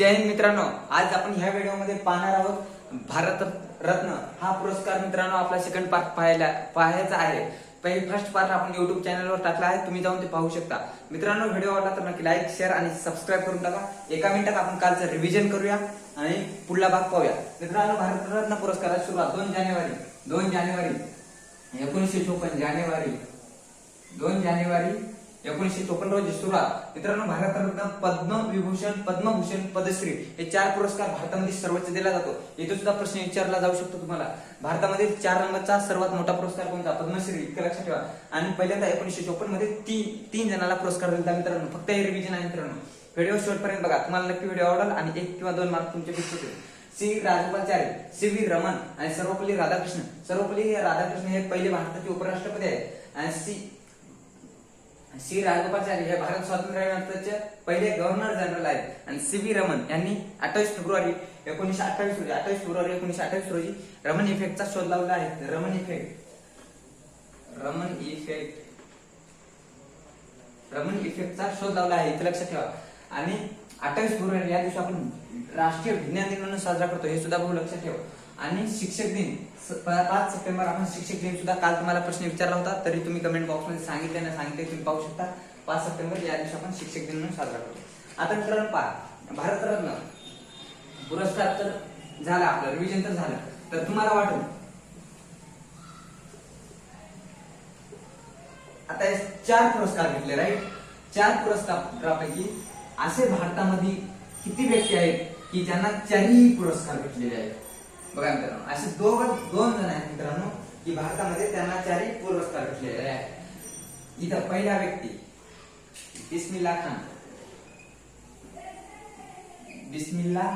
जय हिंद मित्रांनो आज आपण ह्या व्हिडिओमध्ये पाहणार आहोत भारत रत्न. हा पुरस्कार मित्रांनो आपला सेकंड पार्ट पाहायला पाहायचा आहे. पहिले फर्स्ट पार्ट आपण युट्यूब चॅनलवर टाकला आहे तुम्ही जाऊन ते पाहू शकता. मित्रांनो व्हिडिओ आवडला तर नक्की लाईक शेअर आणि सबस्क्राईब करून टाका. एका मिनिटात आपण कालचं रिव्हिजन करूया आणि पुढला भाग पाहूया. मित्रांनो भारतरत्न पुरस्काराची सुरुवात दोन जानेवारी दोन जानेवारी एकोणीसशे चोपन्न जानेवारी दोन जानेवारी एकोणीसशे चोपन्न रोजी सुरुवात. मित्रांनो भारतरत्न पद्मविभूषण पद्मभूषण पद्मश्री हे चार पुरस्कार भारतामध्ये सर्वोच्च दिला जातो. इथे सुद्धा प्रश्न विचारला जाऊ शकतो तुम्हाला. भारतामध्ये चार रंगाचा सर्वात मोठा पुरस्कार कोणता? पद्मश्री. इतकं लक्षात ठेवा. आणि पहिल्यांदा एकोणीशे चोपन्नमध्ये तीन तीन जणांना पुरस्कार दिला मित्रांनो. फक्त हे रिव्हिजन आहे मित्रांनो. व्हिडिओ शेवटपर्यंत बघा. तुम्हाला नक्की व्हिडिओ आवडेल आणि एक किंवा दोन मार्क तुमचे फिक्स होतील. C. Rajagopalachari C. V. Raman आणि सर्वपल्ली राधाकृष्ण. सर्वपल्ली हे राधाकृष्ण हे पहिले भारताचे उपराष्ट्रपती आहेत. आणि सी. सी राजगोपालचारी हे भारत स्वातंत्र्यानंतरचे पहिले गव्हर्नर जनरल आहेत. आणि सी व्ही रमन यांनी अठ्ठावीस फेब्रुवारी एकोणीशे अठ्ठावीस रोजी अठ्ठावीस फेब्रुवारी एकोणीशे अठ्ठावीस रोजी रमन इफेक्टचा शोध लावला आहे. रमन इफेक्ट रमन इफेक्ट रमन इफेक्टचा शोध लावला आहे. इथे लक्षात ठेवा. आणि अठ्ठावीस फेब्रुवारी या दिवशी आपण राष्ट्रीय विज्ञान दिन म्हणून साजरा करतो. हे सुद्धा बहु लक्षात ठेवा. आणि शिक्षक दिन. पाच सप्टेंबर आपण शिक्षक दिन सुद्धा काल तुम्हाला प्रश्न विचारला होता तरी तुम्ही कमेंट बॉक्समध्ये सांगितले ना सांगितले तुम्ही पाहू शकता. पाच सप्टेंबर या दिवशी आपण शिक्षक दिन म्हणून साजरा करतो. आता मित्रांनो पहा भारतरत्न पुरस्कार तर झाला आपलं रिव्हिजन तर झालं. तर तुम्हाला वाटेल आता चार पुरस्कार घेतले राईट चार पुरस्कारापैकी असे भारतामध्ये किती व्यक्ती आहेत की ज्यांना चारही पुरस्कार भेटलेले आहेत? बघा मित्रांनो असे दोघ दोन जण आहेत मित्रांनो की भारतामध्ये त्यांना चारही पुरस्कार भेटलेले आहेत. इथं पहिला व्यक्ती बिस्मिल्ला खान. बिस्मिल्ला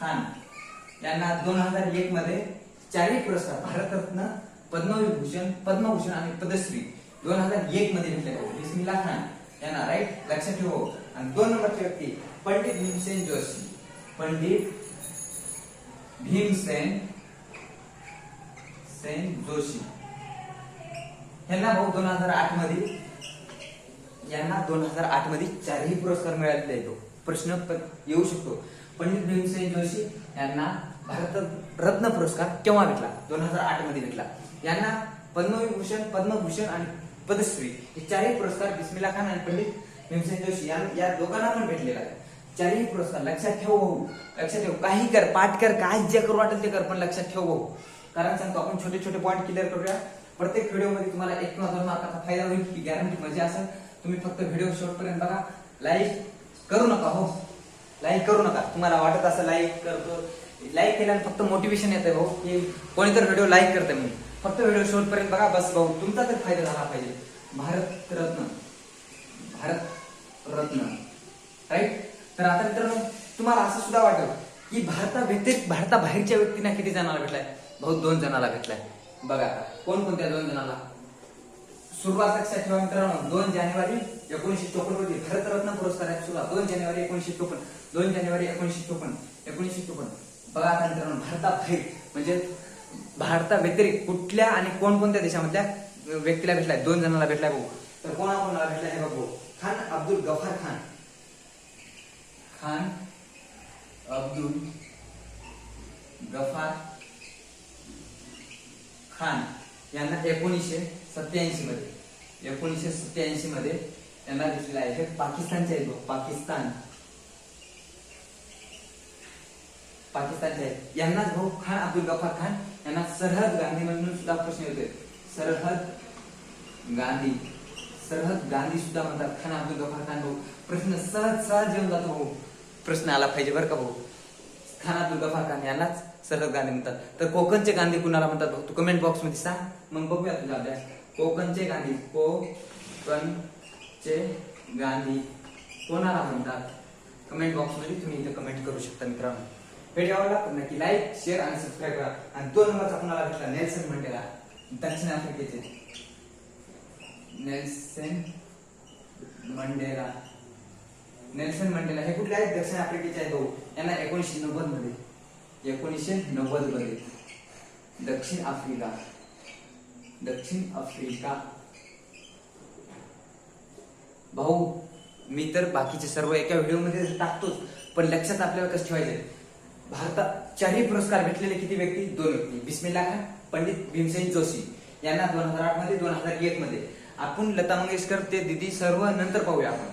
खान. यांना दोन हजार एक मध्ये चारही पुरस्कार भारतरत्न पद्मविभूषण पद्मभूषण आणि पद्मश्री दोन हजार एक मध्ये भेटले. बिस्मिल्ला खान यांना राईट लक्षात ठेवू. आणि दोन नंबरची व्यक्ती पंडित भीमसेन जोशी. पंडित भीमसेन सेन जोशी. यांना भाऊ दोन हजार आठमध्ये यांना दोन हजार आठमध्ये चारही पुरस्कार मिळालेले येतो प्रश्न येऊ शकतो. पंडित भीमसेन जोशी यांना भारत रत्न पुरस्कार केव्हा भेटला? दोन हजार आठमध्ये भेटला. यांना पद्मविभूषण पद्मभूषण आणि पद्मश्री हे चारही पुरस्कार बिस्मिल्ला खान आणि पंडित भीमसेन जोशी या दोघांना पण भेटलेला आहे. चारही पुरस्कार लक्षात ठेव भाऊ लक्षात ठेव. काही कर पाठ कर काय जे करू वाटेल ते कर पण लक्षात ठेव भाऊ. कारण सांगतो आपण छोटे छोटे पॉईंट क्लिअर करूया. प्रत्येक व्हिडिओमध्ये तुम्हाला एक किंवा दोन मार्काचा फायदा होईल ही गॅरंटी म्हणजे असं तुम्ही फक्त व्हिडिओ शेवटपर्यंत बघा. लाईक करू नका हो. लाईक करू नका. तुम्हाला वाटत असं लाईक करतो. लाईक केल्याने फक्त मोटिवेशन येते भाऊ. की कोणी तर व्हिडिओ लाईक करते म्हणून. फक्त व्हिडिओ शेवटपर्यंत बघा बस भाऊ. तुमचा तर फायदा झाला पाहिजे. भारत रत्न. भारत रत्न. राईट तर आता मित्रांनो तुम्हाला असं सुद्धा वाटेल की भारता व्यतिरिक्त भारताबाहेरच्या व्यक्तींना किती जणाला भेटलाय? भाऊ दोन जणाला भेटलाय. बघा कोण कोणत्या दोन जणाला सुरुवात लक्षात ठेवा मित्रांनो दोन जानेवारी एकोणीशे चोपन्न रोजी भारतरत्न पुरस्काराची सुरुवात दोन जानेवारी एकोणीशे चोपन्न दोन जानेवारी एकोणीशे चोपन्न एकोणीशे चोपन्न. बघा आता मित्रांनो भारताबाहेर म्हणजे भारता व्यतिरिक्त कुठल्या आणि कोणकोणत्या देशामधल्या व्यक्तीला भेटलाय? दोन जणांना भेटलाय भाऊ. तर कोणा कोणाला भेटलाय हे बघू. खान अब्दुल गफार खान. खान अब्दुल गफार खान यांना एकोणीसशे सत्याऐंशी मध्ये एकोणीसशे सत्याऐंशी मध्ये यांना घेतलेलं आहे. हे पाकिस्तानचे आहेत भाऊ, पाकिस्तान. पाकिस्तानचे आहेत. यांनाच भाऊ खान अब्दुल गफार खान यांना सरहद गांधी म्हणून सुद्धा प्रश्न येतोय. सरहद गांधी. सरहद गांधी सुद्धा म्हणतात खान अब्दुल गफार खान भाऊ. प्रश्न सहज सहज येऊन जातो भाऊ. प्रश्न आला पाहिजे बरं का भाऊ. खाना दुर्गा गफार खान यांनाच सरहद गांधी म्हणतात. तर कोकणचे गांधी कुणाला म्हणतात भाऊ? तू कमेंट बॉक्समध्ये सांग. मग बघूया तुझा अभ्यास. कोकणचे गांधी कोकणचे गांधी कोणाला म्हणतात? कमेंट बॉक्समध्ये तुम्ही इथे कमेंट करू शकता मित्रांनो. व्हिडिओ आवडला तर नक्की लाईक शेअर आणि सबस्क्राईब करा. आणि दोन नंबरचा कुणाला भेटला? नेल्सन मंडेला दक्षिण आफ्रिकेचे. नेल्सन मंडेला नेल्सन मंडेला हे कुठले आहेत? दक्षिण आफ्रिकेचे आहेत भाऊ यांना एकोणीसशे नव्वदमध्ये. एकोणीसशे नव्वदमध्ये दक्षिण आफ्रिका. दक्षिण आफ्रिका. भाऊ मी तर बाकीचे सर्व एका व्हिडिओमध्ये टाकतोच पण लक्षात आपल्याला कसं ठेवायचं भारतात चारही पुरस्कार भेटलेले किती व्यक्ती? दोन व्यक्ती. बिस्मिल्ला खान पंडित भीमसेन जोशी. यांना दोन हजार आठमध्ये दोन हजार एक मध्ये. आपण लता मंगेशकर ते दिदी सर्व नंतर पाहूया आपण.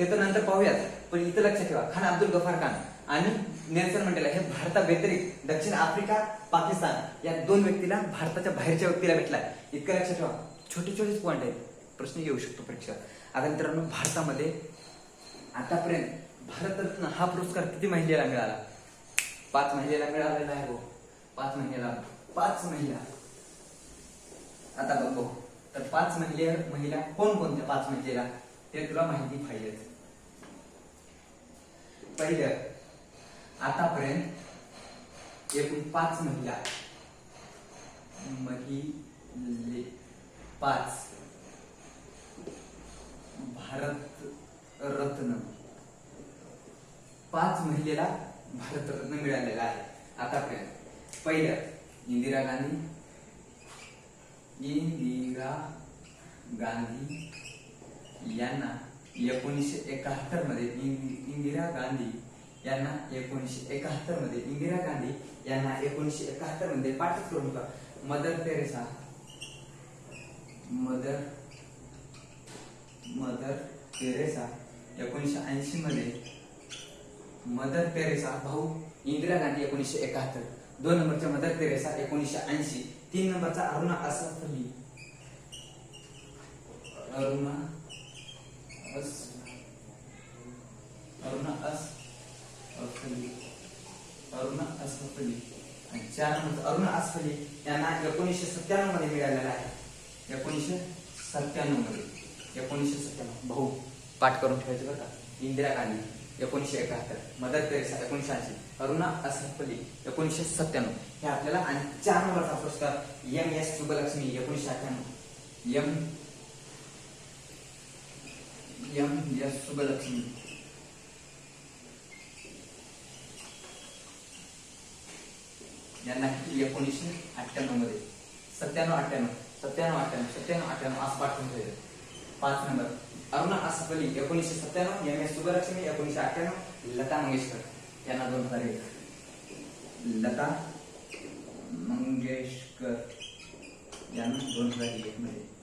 ते तर नंतर पाहूयात. पण इथं लक्षात ठेवा खान अब्दुल गफार खान आणि नेल्सन मंडेला हे भारता व्यतिरिक्त दक्षिण आफ्रिका पाकिस्तान या दोन व्यक्तीला भारताच्या बाहेरच्या व्यक्तीला भेटलाय. इतकं लक्षात ठेवा. छोटे छोटेच पॉईंट आहेत. प्रश्न येऊ शकतो परीक्षेत आता मित्रांनो भारतामध्ये आतापर्यंत भारतरत्न हा पुरस्कार किती महिलेला मिळाला? पाच महिलेला मिळालेला आहे हो पाच महिलेला पाच महिला आता बघ तर पाच महिले महिला कोण कोणत्या पाच महिलेला ते तुला माहिती पाहिजे पहिलं आतापर्यंत एकूण पाच महिला महिले पाच भारत रत्न. पाच महिलेला भारतरत्न मिळालेला आहे आतापर्यंत. पहिलं इंदिरा गांधी इंदिरा गांधी यांना एकोणीसशे एकाहत्तरमध्ये इंदिरा गांधी यांना एकोणीसशे एकाहत्तरमध्ये इंदिरा गांधी यांना एकोणीसशे एकाहत्तरमध्ये पाठच करून Mother Teresa Mother Mother Teresa एकोणीसशे ऐंशी मध्ये मदर तेरेसा भाऊ इंदिरा गांधी एकोणीसशे एकाहत्तर. दोन नंबरच्या मदर तेरेसा एकोणीसशे ऐंशी. तीन नंबरचा अरुणा असफली. अरुणा अस अरुणा अस अफली. अरुणा असफ आणि चार म्हणजे नंबर अरुणा असफ यांना एकोणीसशे सत्त्याण्णवमध्ये मिळालेला आहे. एकोणीसशे सत्त्याण्णवमध्ये. एकोणीसशे सत्त्याण्णव. भाऊ पाठ करून ठेवायचं बरं का? इंदिरा गांधी एकोणीसशे एकाहत्तर. मदर तेरेसा एकोणीसशे ऐंशी. अरुणा असफ एकोणीसशे सत्त्याण्णव. हे आपल्याला आणि चार नंबरचा पुरस्कार एम एस सुबलक्ष्मी एकोणीसशे अठ्ठ्याण्णव. एम एम एस सुबलक्ष्मी यांना एकोणीसशे अठ्ठ्याण्णवमध्ये सत्त्याण्णव अठ्ठ्याण्णव सत्त्याण्णव अठ्ठ्याण्णव सत्त्याण्णव अठ्ठ्याण्णव असं पाठवून ठेवलं पाच नंबर अरुणा असफ एकोणीसशे सत्त्याण्णव एम एस सुबलक्ष्मी एकोणीसशे अठ्ठ्याण्णव लता मंगेशकर यांना दोन हजार एक लता मंगेशकर यांना दोन हजार एक मध्ये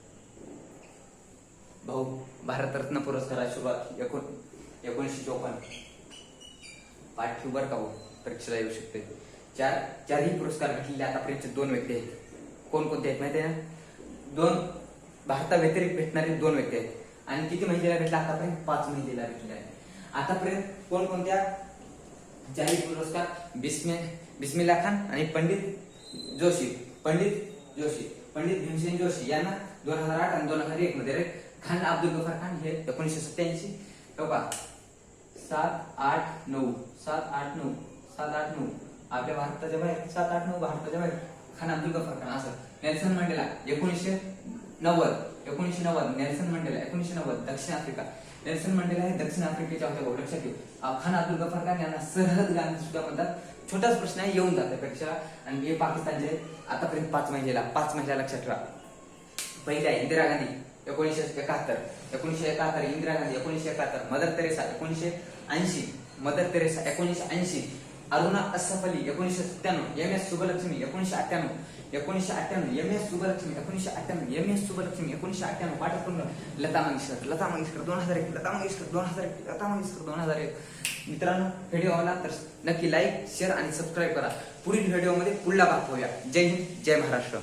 भाऊ भारतरत्न पुरस्काराची सुरुवात एकोण एकोणीसशे चौपन्न. पाठीव बर का भाऊ? परीक्षेला येऊ शकते चार चारही पुरस्कार भेटलेले आतापर्यंत दोन व्यक्ती आहेत. कोणकोणते आहेत माहिती आहे? ना दोन भारता व्यतिरिक्त भेटणारे दोन व्यक्ती आहेत. आणि किती महिलेला भेटला आतापर्यंत? पाच महिलेला भेटले आहे आतापर्यंत कोणकोणत्या जाहीर पुरस्कार? बिस्मे बिस्मिल्ला खान आणि पंडित जोशी. पंडित जोशी. पंडित भीमसेन जोशी. यांना दोन हजार आठ आणि दोन हजार एक मध्ये खान अब्दुल गफार खान हे एकोणीसशे सत्याऐंशी हो सात आठ नऊ सात आठ नऊ सात आठ नऊ. आपल्या भारताच्या बाहेर सात आठ नऊ भारताच्या बाहेर. खान अब्दुल गफार खान असं. नेल्सन मंडेला एकोणीसशे नव्वद एकोणीसशे नव्वद. नेल्सन मंडेला एकोणीसशे नव्वद दक्षिण आफ्रिका. नेल्सन मंडेला हे दक्षिण आफ्रिकेच्या होत्या भाऊ, लक्षात ठेव. खान अब्दुल गफार खान यांना सरहद गांधी सुद्धा म्हणतात. छोटाच प्रश्न आहे येऊन जाते पेक्षा. आणि हे पाकिस्तानचे आतापर्यंत पाच महिन्याला पाच महिला लक्षात ठेवा. पहिला इंदिरा गांधी. एकोणीसशे एकाहत्तर एकोणीसशे एकाहत्तर इंदिरा गांधी एकोणीसशे एकाहत्तर मदर तेरेसा एकोणीसशे ऐंशी मदर तेरेसा एकोणीसशे ऐंशी अरुणा असफली एकोणीसशे सत्त्याण्णव एम एस सुबलक्ष्मी एकोणीसशे अठ्ठ्याण्णव एकोणीसशे अठ्ठ्याण्णव एम एस सुबलक्ष्मी एकोणीसशे अठ्ठ्याण्णव एम एस सुबलक्ष्मी एकोणीसशे अठ्ठ्याण्णव पाठ लता मंगेशकर लता मंगेशकर दोन हजार एक लता मंगेशकर दोन हजार एक लता मंगेशकर दोन हजार एक. मित्रांनो व्हिडिओ आवडला तर नक्की लाईक शेअर आणि सबस्क्राईब करा. पुढील व्हिडिओमध्ये पुढला भाग पाहूया. जय हिंद जय महाराष्ट्र.